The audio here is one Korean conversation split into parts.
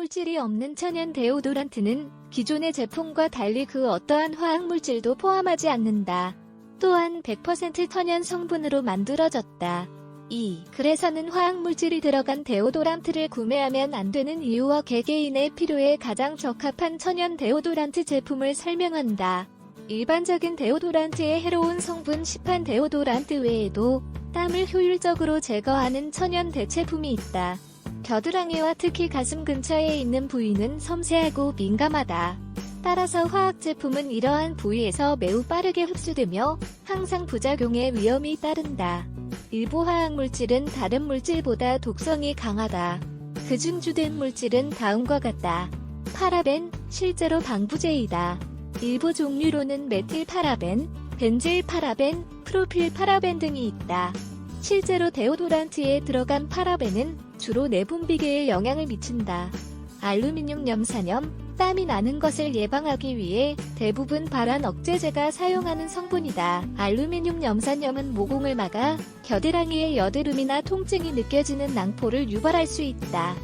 화학물질이 없는 천연 데오도란트는 기존의 제품과 달리 그 어떠한 화학물질도 포함하지 않는다. 또한 100% 천연 성분으로 만들어졌다. 2. 그래서는 화학물질이 들어간 데오도란트를 구매하면 안 되는 이유와 개개인의 필요에 가장 적합한 천연 데오도란트 제품을 설명한다. 일반적인 데오도란트의 해로운 성분 시판 데오도란트 외에도 땀을 효율적으로 제거하는 천연 대체품이 있다. 겨드랑이와 특히 가슴 근처에 있는 부위는 섬세하고 민감하다. 따라서 화학 제품은 이러한 부위에서 매우 빠르게 흡수되며 항상 부작용의 위험이 따른다. 일부 화학 물질은 다른 물질보다 독성이 강하다. 그중 주된 물질은 다음과 같다. 파라벤, 실제로 방부제이다. 일부 종류로는 메틸 파라벤, 벤질 파라벤, 프로필 파라벤 등이 있다. 실제로 데오도란트에 들어간 파라벤은 주로 내분비계에 영향을 미친다. 알루미늄 염산염, 땀이 나는 것을 예방하기 위해 대부분 발환 억제제가 사용하는 성분이다. 알루미늄 염산염은 모공을 막아 겨드랑이의 여드름이나 통증이 느껴지는 낭포를 유발할 수 있다.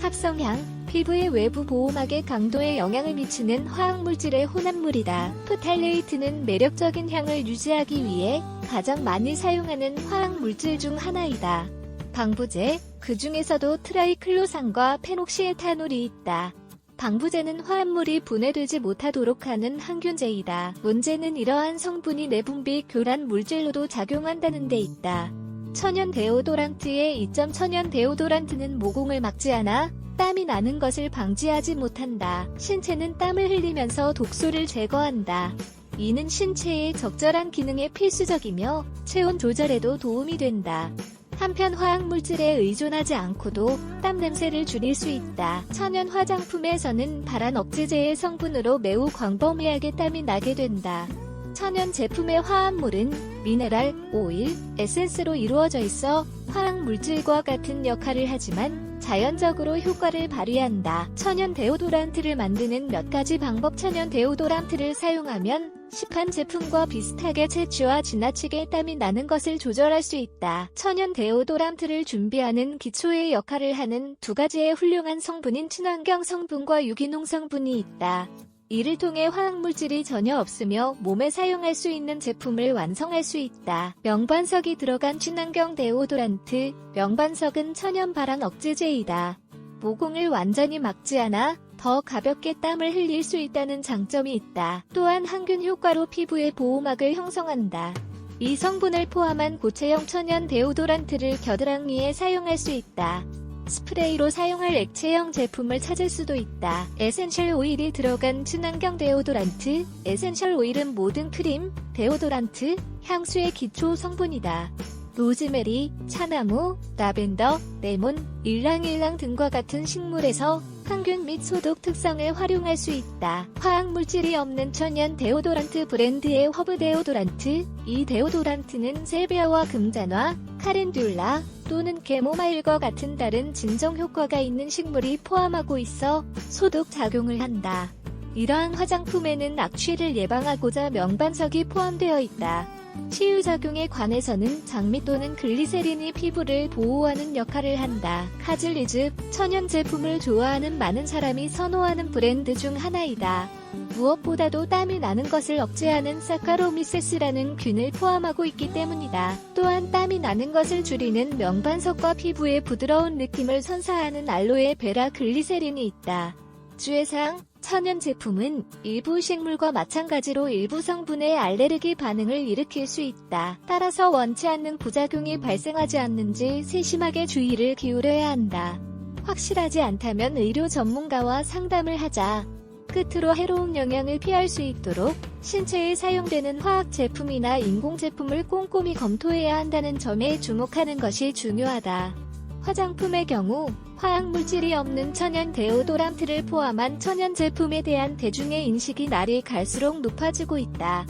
합성향, 피부의 외부 보호막의 강도에 영향을 미치는 화학물질의 혼합물이다. 프탈레이트는 매력적인 향을 유지하기 위해 가장 많이 사용하는 화학물질 중 하나이다. 방부제, 그 중에서도 트라이클로산과 페녹시에탄올이 있다. 방부제는 화합물이 분해되지 못하도록 하는 항균제이다. 문제는 이러한 성분이 내분비 교란 물질로도 작용한다는 데 있다. 천연 데오도란트의 이점 천연 데오도란트는 모공을 막지 않아 땀이 나는 것을 방지하지 못한다. 신체는 땀을 흘리면서 독소를 제거한다. 이는 신체의 적절한 기능에 필수적이며 체온 조절에도 도움이 된다. 한편 화학물질에 의존하지 않고도 땀 냄새를 줄일 수 있다. 천연 화장품에서는 발한 억제제의 성분으로 매우 광범위하게 땀이 나게 된다. 천연 제품의 화합물은 미네랄, 오일, 에센스로 이루어져 있어 화학물질과 같은 역할을 하지만 자연적으로 효과를 발휘한다. 천연 데오도란트를 만드는 몇 가지 방법 천연 데오도란트를 사용하면 시판 제품과 비슷하게 채취와 지나치게 땀이 나는 것을 조절할 수 있다. 천연 데오도란트를 준비하는 기초의 역할을 하는 두 가지의 훌륭한 성분인 친환경 성분과 유기농 성분이 있다. 이를 통해 화학물질이 전혀 없으며 몸에 사용할 수 있는 제품을 완성할 수 있다. 명반석이 들어간 친환경 데오도란트, 명반석은 천연 발환 억제제이다. 모공을 완전히 막지 않아 더 가볍게 땀을 흘릴 수 있다는 장점이 있다. 또한 항균 효과로 피부의 보호막을 형성한다. 이 성분을 포함한 고체형 천연 데오도란트를 겨드랑이에 사용할 수 있다. 스프레이로 사용할 액체형 제품을 찾을 수도 있다. 에센셜 오일이 들어간 친환경 데오도란트. 에센셜 오일은 모든 크림, 데오도란트, 향수의 기초 성분이다. 로즈메리, 차나무, 라벤더, 레몬, 일랑일랑 등과 같은 식물에서 항균 및 소독 특성을 활용할 수 있다. 화학 물질이 없는 천연 데오도란트 브랜드의 허브 데오도란트. 이 데오도란트는 셀베아와 금잔화, 카렌듈라 또는 게모마일과 같은 다른 진정 효과가 있는 식물이 포함하고 있어 소독 작용을 한다. 이러한 화장품에는 악취를 예방하고자 명반석이 포함되어 있다. 치유작용에 관해서는 장미 또는 글리세린이 피부를 보호하는 역할을 한다. 카즐리즈, 천연 제품을 좋아하는 많은 사람이 선호하는 브랜드 중 하나이다. 무엇보다도 땀이 나는 것을 억제하는 사카로미세스라는 균을 포함하고 있기 때문이다. 또한 땀이 나는 것을 줄이는 명반석과 피부의 부드러운 느낌을 선사하는 알로에 베라 글리세린이 있다. 주의사항 천연 제품은 일부 식물과 마찬가지로 일부 성분의 알레르기 반응을 일으킬 수 있다. 따라서 원치 않는 부작용이 발생하지 않는지 세심하게 주의를 기울여야 한다. 확실하지 않다면 의료 전문가와 상담을 하자. 끝으로 해로운 영향을 피할 수 있도록 신체에 사용되는 화학 제품이나 인공 제품을 꼼꼼히 검토해야 한다는 점에 주목하는 것이 중요하다. 화장품의 경우 화학물질이 없는 천연 데오도란트를 포함한 천연 제품에 대한 대중의 인식이 날이 갈수록 높아지고 있다.